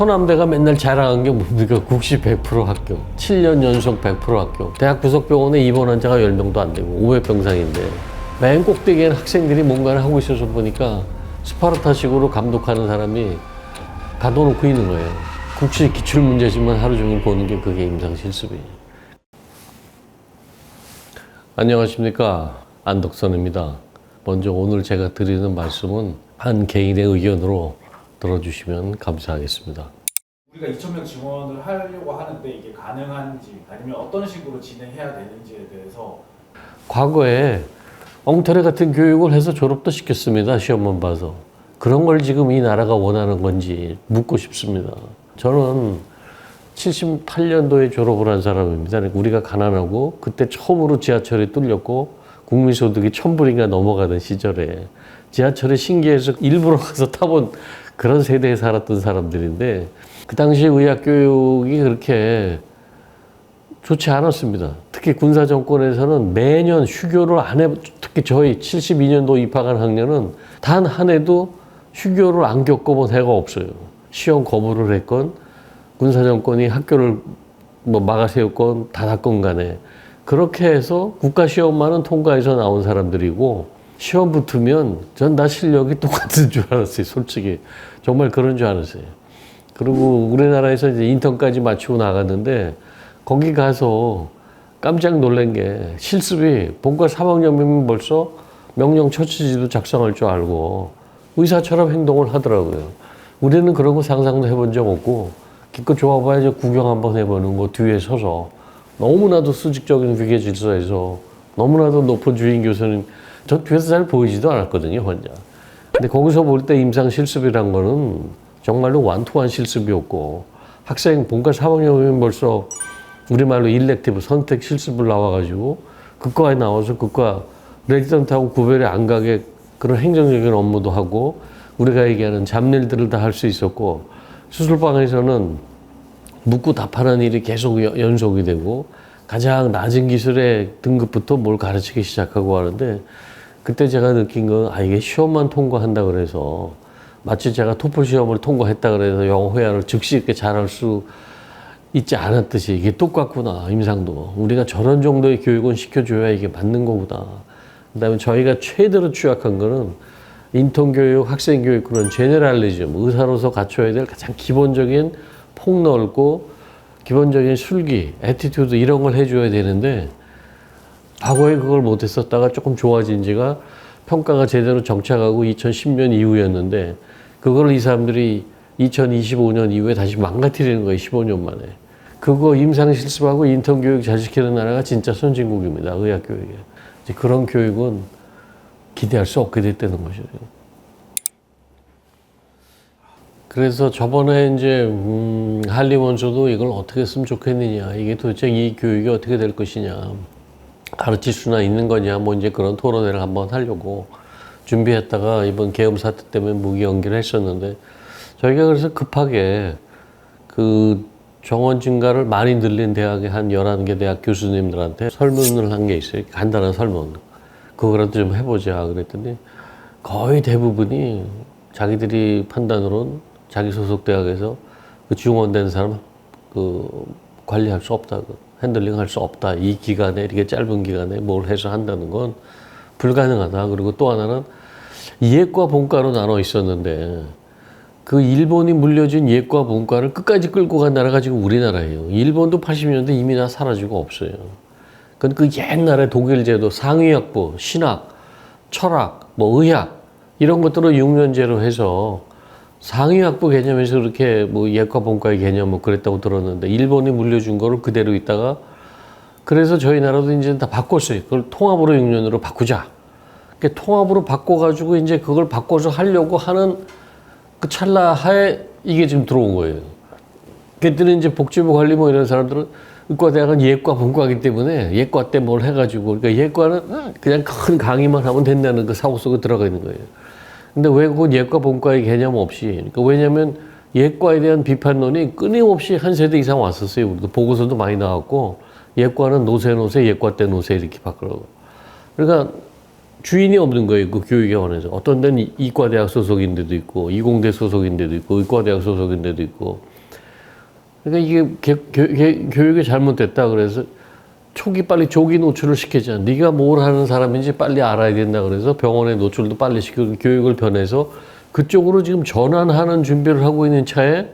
서남대가 맨날 자랑한 게 뭡니까? 국시 100% 합격. 7년 연속 100% 합격. 대학 부속병원에 입원 환자가 10명도 안 되고 500병상인데 맨 꼭대기에는 학생들이 뭔가를 하고 있어서 보니까 스파르타식으로 감독하는 사람이 가둬놓고 있는 거예요. 국시 기출 문제지만 하루 종일 보는 게 그게 임상 실습이에요. 안녕하십니까. 안덕선입니다. 먼저 오늘 제가 드리는 말씀은 한 개인의 의견으로 들어주시면 감사하겠습니다. 우리가 2,000명 지원을 하려고 하는데 이게 가능한지 아니면 어떤 식으로 진행해야 되는지에 대해서 과거에 엉터리 같은 교육을 해서 졸업도 시켰습니다. 시험만 봐서. 그런 걸 지금 이 나라가 원하는 건지 묻고 싶습니다. 저는 78년도에 졸업을 한 사람입니다. 그러니까 우리가 가난하고 그때 처음으로 지하철이 뚫렸고 국민소득이 천불인가 넘어가던 시절에 지하철에 신기해서 일부러 가서 타본 그런 세대에 살았던 사람들인데 그 당시 의학 교육이 그렇게 좋지 않았습니다. 특히 군사 정권에서는 매년 휴교를 안 해, 특히 저희 72년도 입학한 학년은 단 한 해도 휴교를 안 겪어본 해가 없어요. 시험 거부를 했건 군사 정권이 학교를 뭐 막아세웠건 닫았건 간에 그렇게 해서 국가 시험만은 통과해서 나온 사람들이고 시험 붙으면 전 나 실력이 똑같은 줄 알았어요. 솔직히 정말 그런 줄 알았어요. 그리고 우리나라에서 이제 인턴까지 마치고 나갔는데 거기 가서 깜짝 놀란 게 실습이 본과 3학년이면 벌써 명령 처치지도 작성할 줄 알고 의사처럼 행동을 하더라고요. 우리는 그런 거 상상도 해본 적 없고 기껏 좋아봐야 지 구경 한번 해보는 거 뒤에 서서 너무나도 수직적인 위계 질서에서 너무나도 높은 주인 교수님 저 뒤에서 잘 보이지도 않았거든요 혼자. 근데 거기서 볼 때 임상 실습이란 거는 정말로 완투한 실습이었고 학생 본과 3학년이면 벌써 우리말로 일렉티브 선택 실습을 나와가지고 그과에 나와서 그과 레지던트하고 구별이 안 가게 그런 행정적인 업무도 하고 우리가 얘기하는 잡일들을 다 할 수 있었고 수술방에서는 묻고 답하는 일이 계속 여- 연속이 되고 가장 낮은 기술의 등급부터 뭘 가르치기 시작하고 하는데 그때 제가 느낀 건 아 이게 시험만 통과한다 그래서 마치 제가 토플 시험을 통과했다 그래서 영어 회화를 즉시 이렇게 잘할 수 있지 않았듯이 이게 똑같구나 임상도. 우리가 저런 정도의 교육은 시켜줘야 이게 맞는 거구나. 그다음에 저희가 최대로 취약한 거는 인턴 교육, 학생 교육 그런 제네랄리즘 의사로서 갖춰야 될 가장 기본적인 폭넓고 기본적인 술기, 에티튜드 이런 걸 해줘야 되는데 과거에 그걸 못했었다가 조금 좋아진 지가 평가가 제대로 정착하고 2010년 이후였는데 그걸 이 사람들이 2025년 이후에 다시 망가뜨리는 거예요. 15년 만에. 그거 임상 실습하고 인턴 교육 잘 시키는 나라가 진짜 선진국입니다. 의학 교육에. 이제 그런 교육은 기대할 수 없게 됐다는 것이죠. 그래서 저번에 이제 음, 한림원서도 이걸 어떻게 했으면 좋겠느냐 이게 도대체 이 교육이 어떻게 될 것이냐 가르칠 수나 있는 거냐 뭐 이제 그런 토론회를 한번 하려고 준비했다가 이번 계엄 사태 때문에 무기 연기를 했었는데 저희가 그래서 급하게 그 정원 증가를 많이 늘린 대학의 한 11개 대학 교수님들한테 설문을 한 게 있어요. 간단한 설문. 그거라도 좀 해보자 그랬더니 거의 대부분이 자기들이 판단으로는 자기 소속 대학에서 그 지원된 사람 그 관리할 수 없다. 그 핸들링 할 수 없다. 이 기간에 이렇게 짧은 기간에 뭘 해서 한다는 건 불가능하다. 그리고 또 하나는 이해과 본과로 나눠 있었는데 그 일본이 물려준 예과 본과를 끝까지 끌고 간 나라가 지금 우리나라예요. 일본도 80년대 이미 다 사라지고 없어요. 그건 그 옛날에 독일 제도 상위학부, 신학, 철학, 뭐 의학 이런 것들을 6년제로 해서 상위학부 개념에서 그렇게 뭐 예과 본과의 개념 뭐 그랬다고 들었는데 일본이 물려준 거를 그대로 있다가 그래서 저희 나라도 이제 다 바꿨어요. 그걸 통합으로 6년으로 바꾸자. 그 통합으로 바꿔가지고 이제 그걸 바꿔서 하려고 하는 그 찰나하에 이게 지금 들어온 거예요. 그때는 이제 복지부 관리 뭐 이런 사람들은 의과대학은 예과 본과이기 때문에 예과 때 뭘 해가지고 그러니까 예과는 그냥 큰 강의만 하면 된다는 그 사고 속에 들어가 있는 거예요. 근데 왜 그건 예과 본과의 개념 없이 그러니까 왜냐하면 예과에 대한 비판론이 끊임없이 한 세대 이상 왔었어요. 우리도 보고서도 많이 나왔고 예과는 노세 노세 예과 때 노세 이렇게 바꾸라고. 그러니까 주인이 없는 거예요. 그 교육원에서. 어떤 데는 이- 이과 대학 소속인 데도 있고, 이공대 소속인 데도 있고, 의과 대학 소속인 데도 있고. 그러니까 이게 개- 교- 개- 교육이 잘못됐다 그래서 초기 빨리 조기 노출을 시키자. 네가 뭘 하는 사람인지 빨리 알아야 된다 그래서 병원에 노출도 빨리 시키고 교육을 변해서 그쪽으로 지금 전환하는 준비를 하고 있는 차에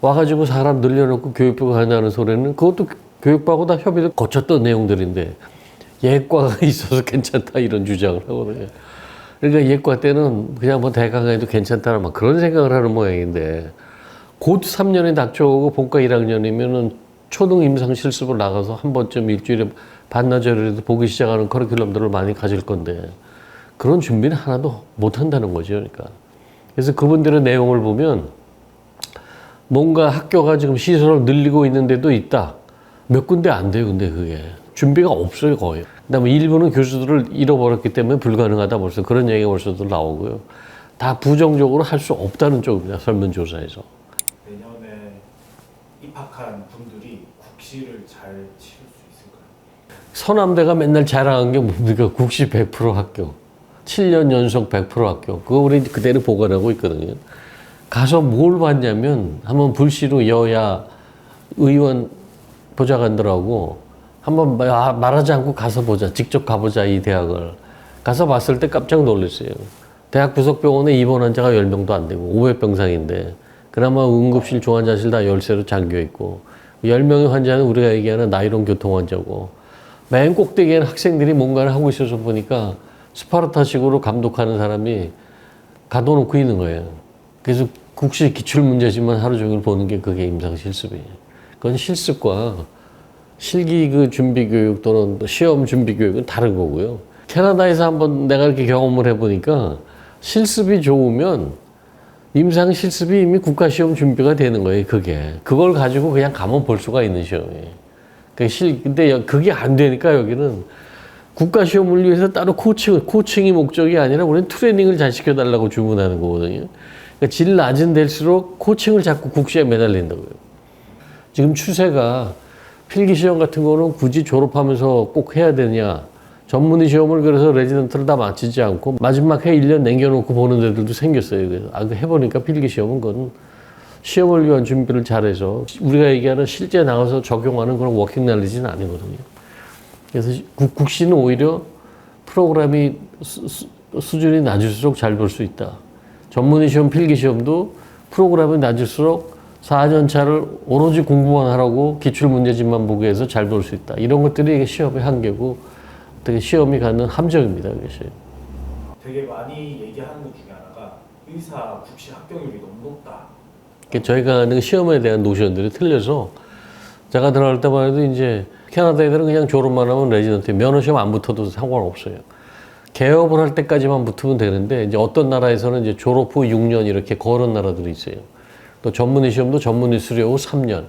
와가지고 사람 늘려놓고 교육부가 한다는 소리는 그것도 교육부하고 다 협의를 거쳤던 내용들인데 예과가 있어서 괜찮다 이런 주장을 하거든요. 그러니까 예과 때는 그냥 뭐 대강 해도 괜찮다는 막 그런 생각을 하는 모양인데 곧 3년이 닥쳐오고 본과 1학년이면은 초등 임상 실습을 나가서 한 번쯤 일주일에 반나절이라도 보기 시작하는 커리큘럼들을 많이 가질 건데 그런 준비는 하나도 못 한다는 거죠. 그러니까. 그래서 그분들의 내용을 보면 뭔가 학교가 지금 시설을 늘리고 있는 데도 있다. 몇 군데 안 돼요, 근데 그게. 준비가 없어요, 거의. 그 다음에 일부는 교수들을 잃어버렸기 때문에 불가능하다 벌써 그런 얘기가 벌써 도 나오고요. 다 부정적으로 할 수 없다는 쪽입니다, 설문조사에서. 내년에 입학한 국시를 잘 치를 수 있을까요? 서남대가 맨날 자랑한 게 뭡니까? 국시 100% 학교. 7년 연속 100% 학교. 그거 우리 그대로 보관하고 있거든요. 가서 뭘 봤냐면, 한번 불시로 여야 의원 보좌관들하고 한번 마- 말하지 않고 가서 보자. 직접 가보자, 이 대학을. 가서 봤을 때 깜짝 놀랐어요. 대학 부속병원에 입원 환자가 10명도 안 되고, 500병상인데, 그나마 응급실, 중환자실 다 열쇠로 잠겨 있고, 10명의 환자는 우리가 얘기하는 나이론 교통 환자고, 맨 꼭대기에는 학생들이 뭔가를 하고 있어서 보니까 스파르타식으로 감독하는 사람이 가둬놓고 있는 거예요. 그래서 국시 기출 문제지만 하루 종일 보는 게 그게 임상 실습이에요. 그건 실습과 실기 그 준비 교육 또는 또 시험 준비 교육은 다른 거고요. 캐나다에서 한번 내가 이렇게 경험을 해보니까 실습이 좋으면 임상 실습이 이미 국가 시험 준비가 되는 거예요. 그게 그걸 가지고 그냥 가면 볼 수가 있는 시험이에요. 그 실, 근데 여- 그게 안 되니까 여기는 국가 시험을 위해서 따로 코칭, 코칭이 목적이 아니라 우리는 트레이닝을 잘 시켜달라고 주문하는 거거든요. 그러니까 질 낮은 데일수록 코칭을 자꾸 국시에 매달린다고요. 지금 추세가 필기 시험 같은 거는 굳이 졸업하면서 꼭 해야 되냐. 전문의 시험을 그래서 레지던트를 다 마치지 않고 마지막 해 1년 남겨놓고 보는 데들도 생겼어요. 그래서 아, 그 해보니까 필기 시험은 그건 시험을 위한 준비를 잘해서 우리가 얘기하는 실제 나가서 적용하는 그런 워킹 날리지는 아니거든요. 그래서 국, 국시는 오히려 프로그램이 수, 수, 수 준이 낮을수록 잘 볼 수 있다. 전문의 시험, 필기 시험도 프로그램이 낮을수록 4년 차를 오로지 공부만 하라고 기출 문제집만 보기 위해서 잘 볼 수 있다. 이런 것들이 시험의 한계고 어떻게 시험이 갖는 함정입니다. 그것이. 되게 많이 얘기하는 것 중에 하나가 의사 국시 합격률이 너무 높다. 그러니까 저희가 하는 시험에 대한 노션들이 틀려서 제가 들어갈 때만 해도 이제 캐나다 애들은 그냥 졸업만 하면 레지던트 면허 시험 안 붙어도 상관없어요. 개업을 할 때까지만 붙으면 되는데 이제 어떤 나라에서는 이제 졸업 후 6년 이렇게 거는 나라들이 있어요. 또 전문의 시험도 전문의 수료 후 3년.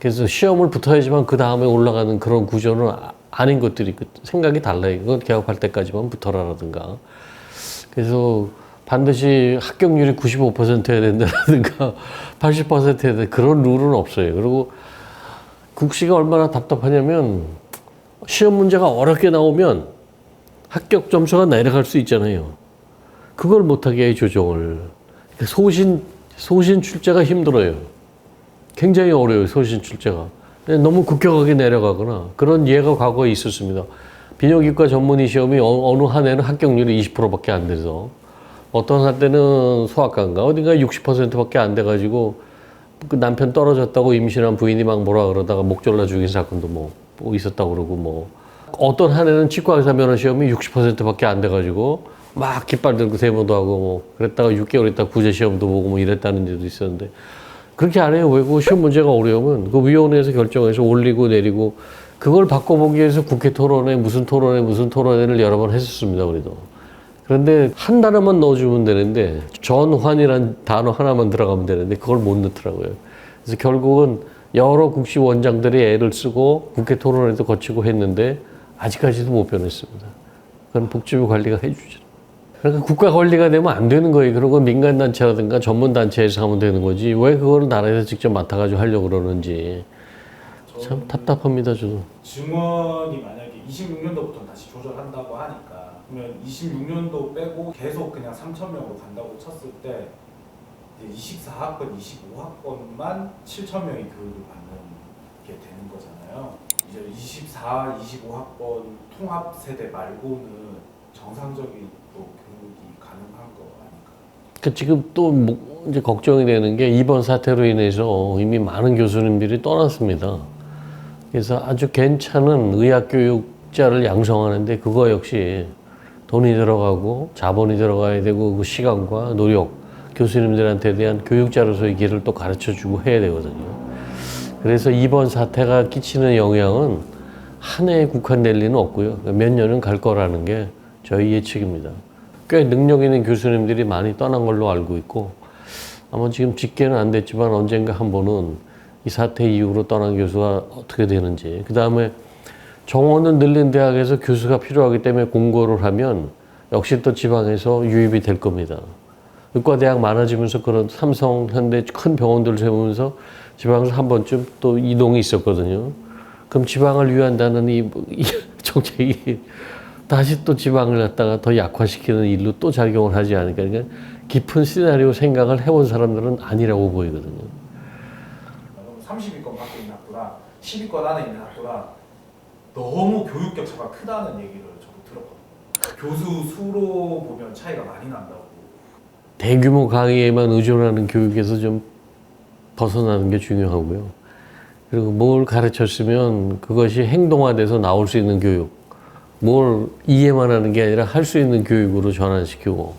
그래서 시험을 붙어야지만 그 다음에 올라가는 그런 구조는 아- 아닌 것들이 있고 생각이 달라요. 그건 개업할 때까지만 붙어라라든가. 그래서 반드시 합격률이 95%여야 된다라든가 80%여야 돼 그런 룰은 없어요. 그리고 국시가 얼마나 답답하냐면 시험 문제가 어렵게 나오면 합격 점수가 내려갈 수 있잖아요. 그걸 못하게 해 조정을. 소신 소신 출제가 힘들어요. 굉장히 어려워요 소신 출제가. 너무 급격하게 내려가거나 그런 예가 과거에 있었습니다. 비뇨기과 전문의 시험이 어, 느 한 해는 합격률이 20%밖에 안 돼서 어떤 한 때는 소아과인가 어딘가 60%밖에 안 돼가지고 그 남편 떨어졌다고 임신한 부인이 막 뭐라 그러다가 목 졸라 죽인 사건도 뭐, 뭐 있었다고 그러고 뭐 어떤 한 해는 치과 의사 면허 시험이 60%밖에 안 돼가지고 막 깃발 들고 대모도 하고 뭐 그랬다가 6개월 있다 구제 시험도 보고 뭐 이랬다는 데도 있었는데 그렇게 안 해요. 왜 그 시험 문제가 어려우면 그 위원회에서 결정해서 올리고 내리고 그걸 바꿔보기 위해서 국회 토론회 무슨 토론회 무슨 토론회를 여러 번 했었습니다. 우리도. 그런데 한 단어만 넣어주면 되는데 전환이란 단어 하나만 들어가면 되는데 그걸 못 넣더라고요. 그래서 결국은 여러 국시 원장들이 애를 쓰고 국회 토론회도 거치고 했는데 아직까지도 못 변했습니다. 그건 복지부 관리가 해주죠. 그러니까 국가 관리가 되면 안 되는 거예요. 건 민간단체라든가 전문단체에서 하면 되는 거지. 왜 그거를 나라에서 직접 맡아가지고 하려고 그러는지. 참 답답합니다, 저도. 증원이 만약에 26년도부터 다시 조절한다고 하니까 그러면 26년도 빼고 계속 그냥 3,000명으로 간다고 쳤을 때 이제 24학번, 25학번만 7,000명이 교육을 받는 게 되는 거잖아요. 이제 24, 25학번 통합 세대 말고는 정상적인 또 교육이 가능한 거 아닐까? 그 지금 또 뭐 이제 걱정이 되는 게 이번 사태로 인해서 이미 많은 교수님들이 떠났습니다. 그래서 아주 괜찮은 의학 교육자를 양성하는데 그거 역시 돈이 들어가고 자본이 들어가야 되고 그 시간과 노력 교수님들한테 대한 교육자로서의 길을 또 가르쳐 주고 해야 되거든요. 그래서 이번 사태가 끼치는 영향은 한 해에 국한될 리는 없고요. 몇 년은 갈 거라는 게 저희 예측입니다. 꽤 능력 있는 교수님들이 많이 떠난 걸로 알고 있고 아마 지금 집계는 안 됐지만 언젠가 한 번은 이 사태 이후로 떠난 교수가 어떻게 되는지 그 다음에 정원은 늘린 대학에서 교수가 필요하기 때문에 공고를 하면 역시 또 지방에서 유입이 될 겁니다. 의과대학 많아지면서 그런 삼성, 현대 큰 병원들 세우면서 지방에서 한 번쯤 또 이동이 있었거든요. 그럼 지방을 위한다는 이, 이 정책이 다시 또 지방을 갖다가 더 약화시키는 일로 또 작용을 하지 않을까. 그러니까 깊은 시나리오 생각을 해본 사람들은 아니라고 보이거든요. 그럼 30위권 밖에 있는 학교랑 10위권 안에 있는 학교랑 너무 교육 격차가 크다는 얘기를 저도 들었거든요. 교수 수로 보면 차이가 많이 난다고. 대규모 강의에만 의존하는 교육에서 좀 벗어나는 게 중요하고요. 그리고 뭘 가르쳤으면 그것이 행동화돼서 나올 수 있는 교육. 뭘 이해만 하는 게 아니라 할 수 있는 교육으로 전환시키고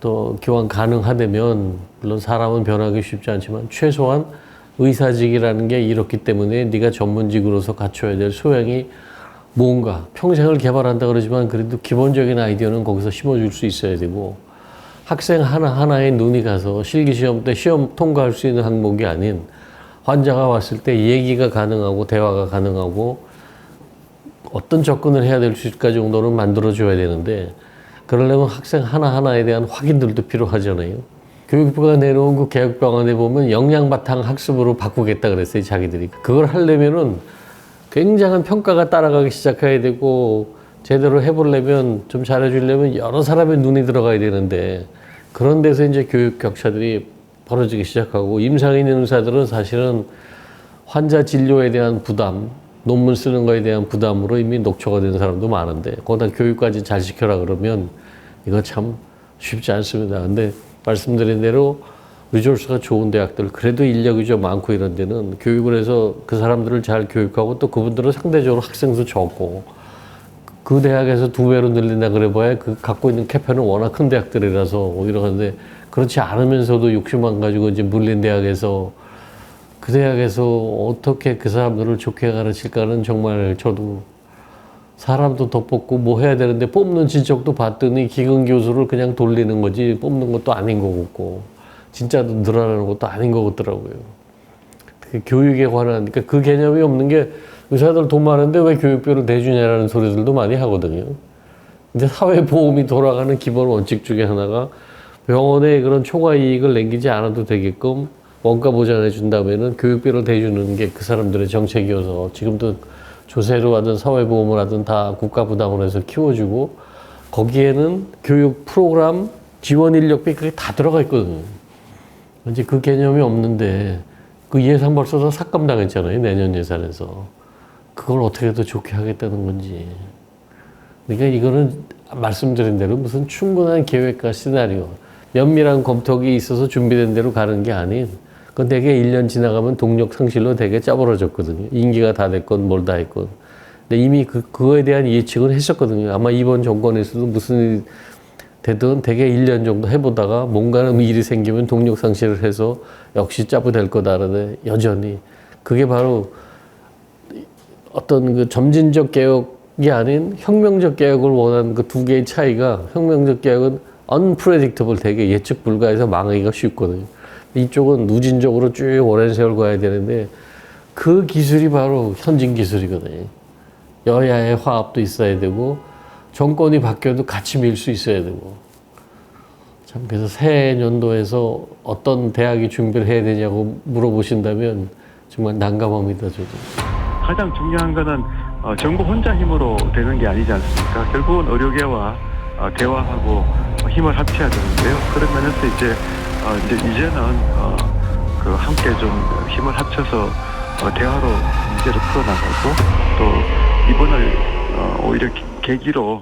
또 기왕 가능하다면 물론 사람은 변하기 쉽지 않지만 최소한 의사직이라는 게 이렇기 때문에 네가 전문직으로서 갖춰야 될 소양이 뭔가. 평생을 개발한다 그러지만 그래도 기본적인 아이디어는 거기서 심어줄 수 있어야 되고 학생 하나하나의 눈이 가서 실기시험 때 시험 통과할 수 있는 항목이 아닌 환자가 왔을 때 얘기가 가능하고 대화가 가능하고 어떤 접근을 해야 될 수 있을까 정도는 만들어줘야 되는데 그러려면 학생 하나하나에 대한 확인들도 필요하잖아요. 교육부가 내놓은 그 개혁 방안에 보면 역량 바탕 학습으로 바꾸겠다 그랬어요, 자기들이. 그걸 하려면은 굉장한 평가가 따라가기 시작해야 되고 제대로 해보려면 좀 잘해주려면 여러 사람의 눈이 들어가야 되는데 그런 데서 이제 교육 격차들이 벌어지기 시작하고 임상 있는 의사들은 사실은 환자 진료에 대한 부담, 논문 쓰는 거에 대한 부담으로 이미 녹초가 된 사람도 많은데 거기다 교육까지 잘 시켜라 그러면 이거 참 쉽지 않습니다. 근데 말씀드린 대로 리소스가 좋은 대학들 그래도 인력이 좀 많고 이런 데는 교육을 해서 그 사람들을 잘 교육하고 또 그분들은 상대적으로 학생도 적고 그 대학에서 두 배로 늘린다 그래 봐야 그 갖고 있는 캐파는 워낙 큰 대학들이라서 오히려 하는데 그렇지 않으면서도 욕심만 가지고 이제 물린 대학에서 그 대학에서 어떻게 그 사람들을 좋게 가르칠까는 정말 저도 사람도 더 뽑고 뭐 해야 되는데 뽑는 진척도 봤더니 기근 교수를 그냥 돌리는 거지 뽑는 것도 아닌 거 같고 진짜도 늘어나는 것도 아닌 것 같더라고요. 그 교육에 관한 그러니까 그 개념이 없는 게 의사들 돈 많은데 왜 교육비를 내주냐라는 소리들도 많이 하거든요. 근데 사회보험이 돌아가는 기본 원칙 중에 하나가 병원에 그런 초과 이익을 남기지 않아도 되게끔 원가 보장해 준다면은 교육비를 대주는 게 그 사람들의 정책이어서 지금도 조세로 하든 사회보험을 하든 다 국가 부담을 해서 키워주고 거기에는 교육 프로그램 지원 인력비 그게 다 들어가 있거든요. 이제 그 개념이 없는데 그 예산 벌써 다 삭감당했잖아요 내년 예산에서 그걸 어떻게 더 좋게 하겠다는 건지 그러니까 이거는 말씀드린 대로 무슨 충분한 계획과 시나리오 면밀한 검토가 있어서 준비된 대로 가는 게 아닌 그건 되게 1년 지나가면 동력 상실로 되게 짜부러졌거든요. 임기가 다 됐건 뭘 다 했건. 근데 이미 그, 그거에 대한 예측은 했었거든요. 아마 이번 정권에서도 무슨 되든 대개 1년 정도 해보다가 뭔가는 일이 생기면 동력 상실을 해서 역시 짜부될 거다라는데 여전히 그게 바로 어떤 그 점진적 개혁이 아닌 혁명적 개혁을 원하는 그 두 개의 차이가 혁명적 개혁은 unpredictable 되게 예측 불가해서 망하기가 쉽거든요. 이쪽은 누진적으로 쭉 오랜 세월 가야 되는데 그 기술이 바로 현진 기술이거든요. 여야의 화합도 있어야 되고 정권이 바뀌어도 같이 밀 수 있어야 되고 참 그래서 새 연도에서 어떤 대학이 준비를 해야 되냐고 물어보신다면 정말 난감합니다 저도. 가장 중요한 거는 어, 정부 혼자 힘으로 되는 게 아니지 않습니까? 결국은 의료계와 어, 대화하고 어, 힘을 합쳐야 되는데요. 그런 면에서 이제 어, 이제 이제는 어, 그 함께 좀 힘을 합쳐서 어, 대화로 문제를 풀어나가고 또 이번을 어, 오히려 계기로